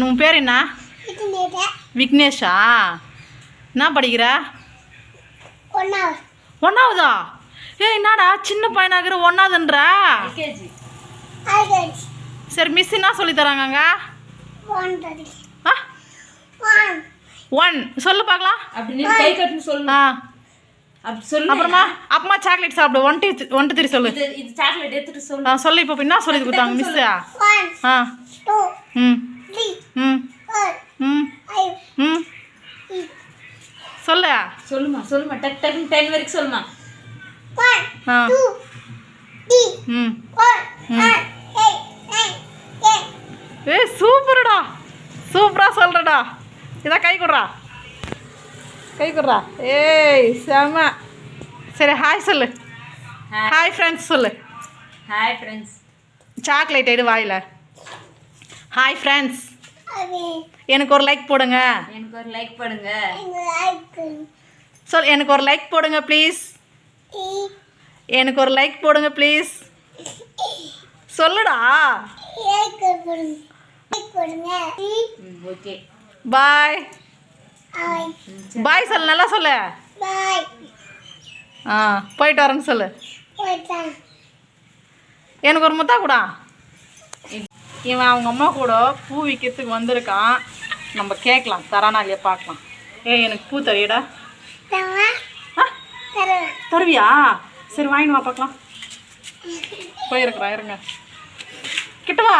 உன் பேர் என்ன? விக்னேஷா? என்ன படிக்கிற? ஒன்னா ஒன்றாவதா ஏ என்னடா சின்ன பையனாகிற ஐகன்ஸ் சரி மிஸ் என்ன சொல்லி தராங்கங்க ஒன் தேர்ட்டி ஆ? ஒன். ஒன். சொல்லு பார்க்கலாம். அப்புறமா அப்புறமா சாக்லேட் சாப்பிடு. One two one two three சொல்லு. இது சாக்லேட் எடுத்துட்டு சொல்லு. சொல்லு இப்போ என்ன சொல்லி கொடுத்தாங்க மிஸ்ஸா ஆ. ம். ம். ம். ம். சொல்லு. சொல்லுமா சொல்லுமா. டக் டக்குன்னு டென் வரைக்கும் சொல்லுமா. ஆ. ம். ஏய் சூப்பர்டா. சூப்பரா சொல்றடா. இதா கை கொடுறா கை கொடுறா. ஏய் செம. சரி ஹாய் சொல்லு. ஹாய் ஃப்ரெண்ட்ஸ் சொல்லு. ஹாய் ஃப்ரெண்ட்ஸ் சாக்லேட் எடு வாயில். ஹாய் ஃப்ரெண்ட்ஸ் எனக்கு ஒரு லைக் போடுங்க. எனக்கு ஒரு லைக் லைக்கு சொல் எனக்கு ஒரு லைக் போடுங்க ப்ளீஸ் எனக்கு ஒரு லைக் போடுங்க ப்ளீஸ் சொல்லுடா. போடுங்க. போடுங்க பாய் பாய் சொல்லு நல்லா சொல்லு. ஆ போயிட்டு வரேன்னு சொல்லு. எனக்கு ஒரு முத்தா கூடா. இவன் அவங்க அம்மா கூட பூ விற்கிறதுக்கு வந்திருக்கான். நம்ம கேட்கலாம் தரானா இல்லையா பார்க்கலாம். ஏய் எனக்கு பூ தரியடா தருவியா? சரி வாங்கிட்டு வா பார்க்கலாம். போயிருக்கிறேன் இருங்க. கிட்ட வா.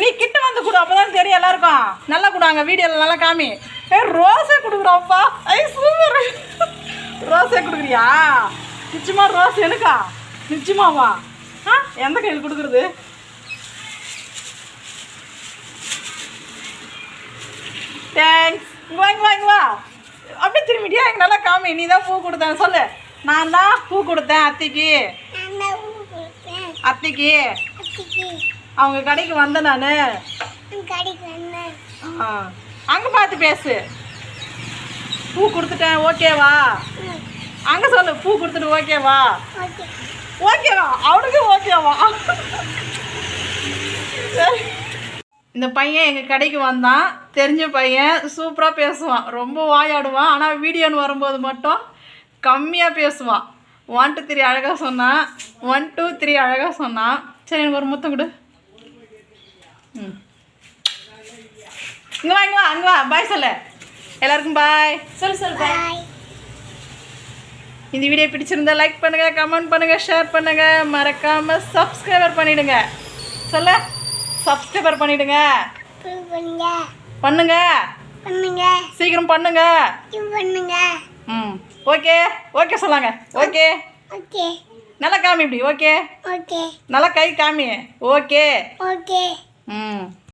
நீ கிட்ட வந்து கொடு அப்பதான் தெரியும் எல்லாருக்கும். நல்லா கொடுங்க வீடியோவில் நல்லா காமி. ஏ ரோஸே கொடுக்குறாப்பா. ஐ சூப்பர் ரோஸே கொடுக்குறியா? நிச்சயமா ரோஸ் எனக்கா? நிச்சயமாவா? ஆ எந்த கையில் கொடுக்குறது? தேங்க்ஸ் இங்க வா இங்க வா அப்படியே திரும்பிட்டியா எனக்கு நல்லா காமி. நீ தான் பூ கொடுத்தேன். சொல்லு. நான் தான் பூ கொடுத்தேன் அத்தைக்கு. அத்தைக்கு. அவங்க கடைக்கு வந்தேன் நான். கடைக்கு வந்தேன். அங்கே பார்த்து பேசு. பூ கொடுத்துட்டேன் ஓகேவா அங்கே சொல்லு பூ கொடுத்துட்டு ஓகேவா ஓகேவா அவனுக்கு ஓகேவா சரி. இந்த பையன் எங்கள் கடைக்கு வந்தான். தெரிஞ்ச பையன் சூப்பராக பேசுவான். ரொம்ப வாயாடுவான். ஆனால் வீடியோன்னு வரும்போது மட்டும் கம்மியாக பேசுவான். ஒன் டூ த்ரீ அழகாக சொன்னான். ஒன் டூ த்ரீ அழகாக சொன்னான். சரி எனக்கு ஒரு முத்தம் கொடு. இங்கே வா இங்கே வா அங்கே வா. பாய் சொல்லு. எல்லாருக்கும் பாய் சொல்லு சொல்லு bye. பாய் இந்த வீடியோ பிடிச்சிருந்தா லைக் பண்ணுங்க கமெண்ட் பண்ணுங்க ஷேர் பண்ணுங்க. மறக்காம சப்ஸ்கிரைபர் பண்ணிடுங்க. சொல்ல. சப்ஸ்கிரைபர் பண்ணிடுங்க. ப்ரூவ் பண்ணுங்க. பண்ணுங்க. சீக்கிரம் பண்ணுங்க. பண்ணுங்க. ம். ஓகே ஓகே சொல்லாங்க. ஓகே ஓகே நல்லா காமி இப்படி. ஓகே ஓகே நல்லா கை காமி. ஓகே ஓகே ம்.